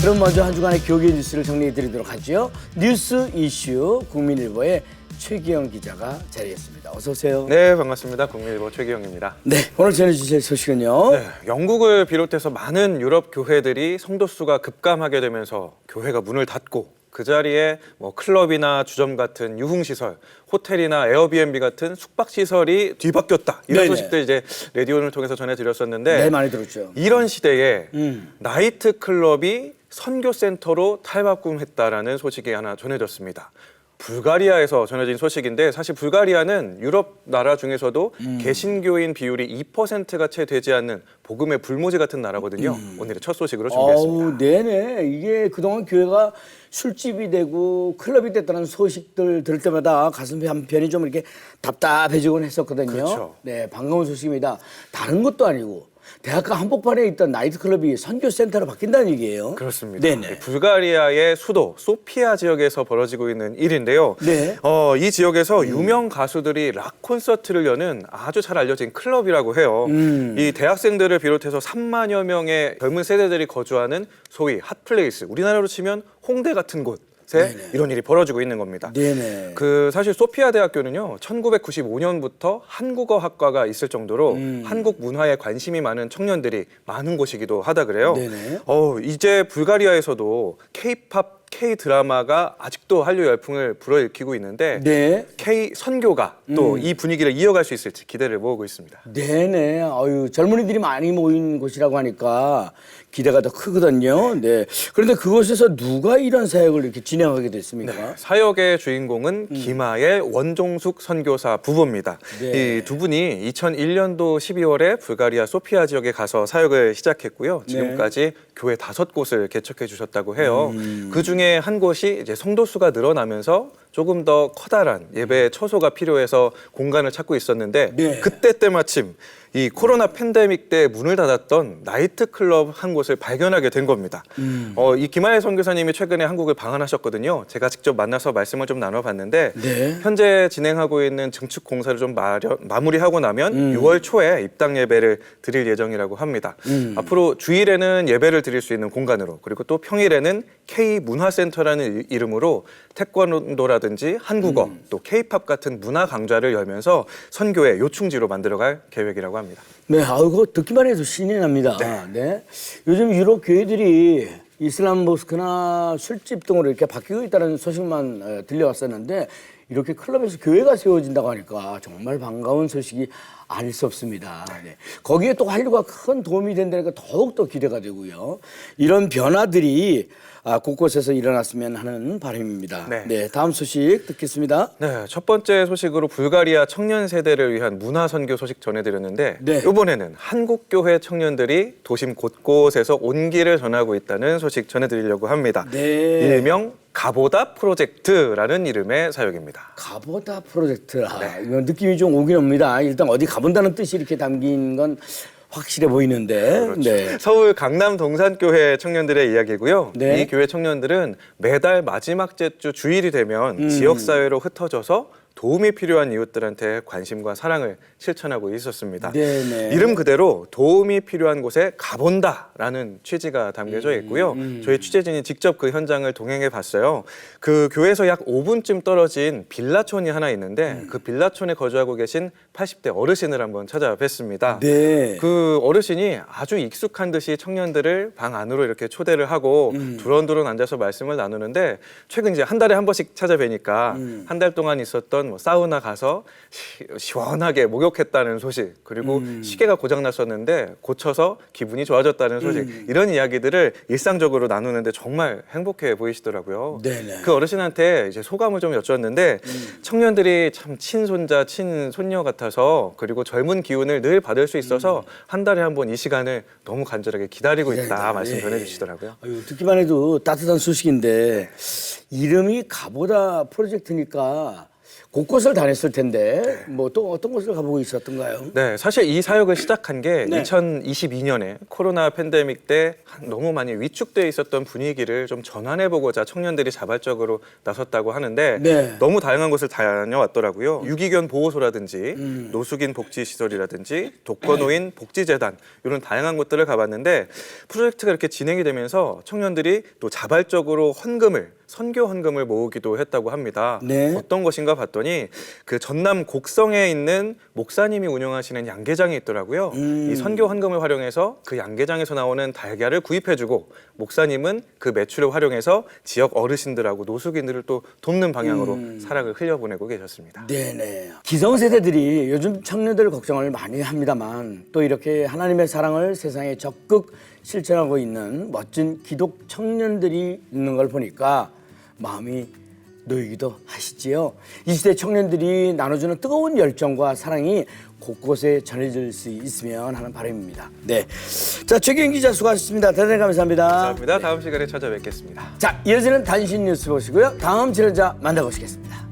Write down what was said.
그럼 먼저 한 주간의 교계 뉴스를 정리해 드리도록 하죠. 뉴스 이슈 국민일보의 최기영 기자가 자리했습니다. 어서 오세요. 네, 반갑습니다. 국민일보 최기영입니다. 네, 오늘 전해주실 소식은요. 네, 영국을 비롯해서 많은 유럽 교회들이 성도 수가 급감하게 되면서 교회가 문을 닫고 그 자리에 뭐 클럽이나 주점 같은 유흥 시설, 호텔이나 에어비앤비 같은 숙박 시설이 뒤바뀌었다. 이런 네네. 소식들 이제 라디오를 통해서 전해드렸었는데 네, 많이 들었죠. 이런 시대에 음. 나이트 클럽이 선교 센터로 탈바꿈했다라는 소식이 하나 전해졌습니다. 불가리아에서 전해진 소식인데 사실 불가리아는 유럽 나라 중에서도 음. 개신교인 비율이 2%가 채 되지 않는 복음의 불모지 같은 나라거든요. 오늘의 첫 소식으로 준비했습니다. 음. 어우, 네네. 이게 그동안 교회가 술집이 되고 클럽이 됐다는 소식들 들을 때마다 가슴이 한편이 좀 이렇게 답답해지곤 했었거든요. 그렇죠. 네, 반가운 소식입니다. 다른 것도 아니고 대학가 한복판에 있던 나이트클럽이 선교센터로 바뀐다는 얘기예요. 그렇습니다. 네네. 불가리아의 수도 소피아 지역에서 벌어지고 있는 일인데요. 네. 어, 이 지역에서 유명 가수들이 락 콘서트를 여는 아주 잘 알려진 클럽이라고 해요. 음. 이 대학생들을 비롯해서 3만여 명의 젊은 세대들이 거주하는 소위 핫플레이스, 우리나라로 치면 홍대 같은 곳 에 이런 일이 벌어지고 있는 겁니다. 네네. 그 사실 소피아 대학교는요 1995년부터 한국어 학과가 있을 정도로 음. 한국 문화에 관심이 많은 청년들이 많은 곳이기도 하다 그래요. 네네. 어 이제 불가리아에서도 K-팝, K 드라마가 아직도 한류 열풍을 불어일으키고 있는데 네. K 선교가 또 이 분위기를 이어갈 수 있을지 기대를 모으고 있습니다. 네네. 아유, 젊은이들이 많이 모인 곳이라고 하니까 기대가 더 크거든요. 네. 그런데 그곳에서 누가 이런 사역을 이렇게 진행하게 됐습니까? 사역의 주인공은 김하의 원종숙 선교사 부부입니다. 네. 이 두 분이 2001년도 12월에 불가리아 소피아 지역에 가서 사역을 시작했고요. 지금까지 교회 다섯 곳을 개척해 주셨다고 해요. 그 중에 한 곳이 이제 성도 수가 늘어나면서 조금 더 커다란 예배 처소가 필요해서 공간을 찾고 있었는데 네. 그때 때마침 이 코로나 팬데믹 때 문을 닫았던 나이트 클럽 한 곳을 발견하게 된 겁니다. 어, 이 김하혜 선교사님이 최근에 한국을 방한하셨거든요. 제가 직접 만나서 말씀을 좀 나눠봤는데 네. 현재 진행하고 있는 증축 공사를 좀 마련, 마무리하고 나면 6월 초에 입당 예배를 드릴 예정이라고 합니다. 앞으로 주일에는 예배를 드릴 수 있는 공간으로 그리고 또 평일에는 K 문화센터라는 이- 이름으로 태권도라 든지 한국어 또 K-팝 같은 문화 강좌를 열면서 선교의 요충지로 만들어갈 계획이라고 합니다. 네, 아우 그거 듣기만 해도 신이 납니다. 네. 요즘 유럽 교회들이 이슬람 모스크나 술집 등으로 이렇게 바뀌고 있다는 소식만 어, 들려왔었는데 이렇게 클럽에서 교회가 세워진다고 하니까 정말 반가운 소식이 아닐 수 없습니다. 네. 거기에 또 한류가 큰 도움이 된다니까 더욱 더 기대가 되고요. 이런 변화들이 아, 곳곳에서 일어났으면 하는 바람입니다. 네. 네, 다음 소식 듣겠습니다. 네, 첫 번째 소식으로 불가리아 청년 세대를 위한 문화 선교 소식 전해드렸는데 네. 이번에는 한국 교회 청년들이 도심 곳곳에서 온기를 전하고 있다는 소식 전해드리려고 합니다. 네. 일명 가보다 프로젝트라는 이름의 사역입니다. 가보다 프로젝트. 아, 네. 이거 느낌이 좀 오긴 옵니다. 일단 어디 가본다는 뜻이 이렇게 담긴 건 확실해 보이는데. 그렇죠. 네. 서울 강남 동산교회 청년들의 이야기고요. 네. 이 교회 청년들은 매달 마지막 주 주일이 되면 음. 지역 사회로 흩어져서 도움이 필요한 이웃들한테 관심과 사랑을 실천하고 있었습니다. 네네. 이름 그대로 도움이 필요한 곳에 가본다라는 취지가 담겨져 있고요. 음, 저희 취재진이 직접 그 현장을 동행해 봤어요. 그 교회에서 약 5분쯤 떨어진 빌라촌이 하나 있는데 음. 그 빌라촌에 거주하고 계신 80대 어르신을 한번 찾아뵀습니다. 네. 그 어르신이 아주 익숙한 듯이 청년들을 방 안으로 이렇게 초대를 하고 음. 두런두런 앉아서 말씀을 나누는데 최근 이제 한 달에 한 번씩 찾아뵈니까 음. 한달 동안 있었던 뭐 사우나 가서 시, 원하게 목욕했다는 소식 그리고 음. 시계가 고장 났었는데 고쳐서 기분이 좋아졌다는 소식 음. 이런 이야기들을 일상적으로 나누는데 정말 행복해 보이시더라고요. 네네. 음. 그 어르신한테 이제 소감을 좀 여쭈었는데 청년들이 참 친손자 친손녀 같아서 그리고 젊은 기운을 늘 받을 수 있어서 한 달에 한 번 이 시간을 너무 간절하게 기다리고 있다 기다린다. 말씀 예. 전해주시더라고요. 아유, 듣기만 해도 따뜻한 소식인데 이름이 가보다 프로젝트니까 곳곳을 다녔을 텐데 뭐 또 어떤 곳을 가보고 있었던가요? 네, 사실 이 사역을 시작한 게 네. 2022년에 코로나 팬데믹 때 너무 많이 위축돼 있었던 분위기를 좀 전환해 보고자 청년들이 자발적으로 나섰다고 하는데 네. 너무 다양한 곳을 다녀왔더라고요. 유기견 보호소라든지 음. 노숙인 복지 시설이라든지 독거노인 복지 재단 이런 다양한 곳들을 가봤는데 프로젝트가 이렇게 진행이 되면서 청년들이 또 자발적으로 헌금을 선교 헌금을 모으기도 했다고 합니다. 네. 어떤 것인가 봤더니 그 전남 곡성에 있는 목사님이 운영하시는 양계장이 있더라고요. 음. 이 선교 헌금을 활용해서 그 양계장에서 나오는 달걀을 구입해주고 목사님은 그 매출을 활용해서 지역 어르신들하고 노숙인들을 또 돕는 방향으로 음. 사랑을 흘려보내고 계셨습니다. 네네. 기성세대들이 요즘 청년들 걱정을 많이 합니다만 또 이렇게 하나님의 사랑을 세상에 적극 실천하고 있는 멋진 기독 청년들이 있는 걸 보니까 마음이 놓이기도 하시지요. 이 시대 청년들이 나눠주는 뜨거운 열정과 사랑이 곳곳에 전해질 수 있으면 하는 바람입니다. 네. 자, 최기현 기자 수고하셨습니다. 대단히 감사합니다. 감사합니다. 다음 시간에 찾아뵙겠습니다. 자, 이어지는 단신 뉴스 보시고요. 다음 출연자 만나보시겠습니다.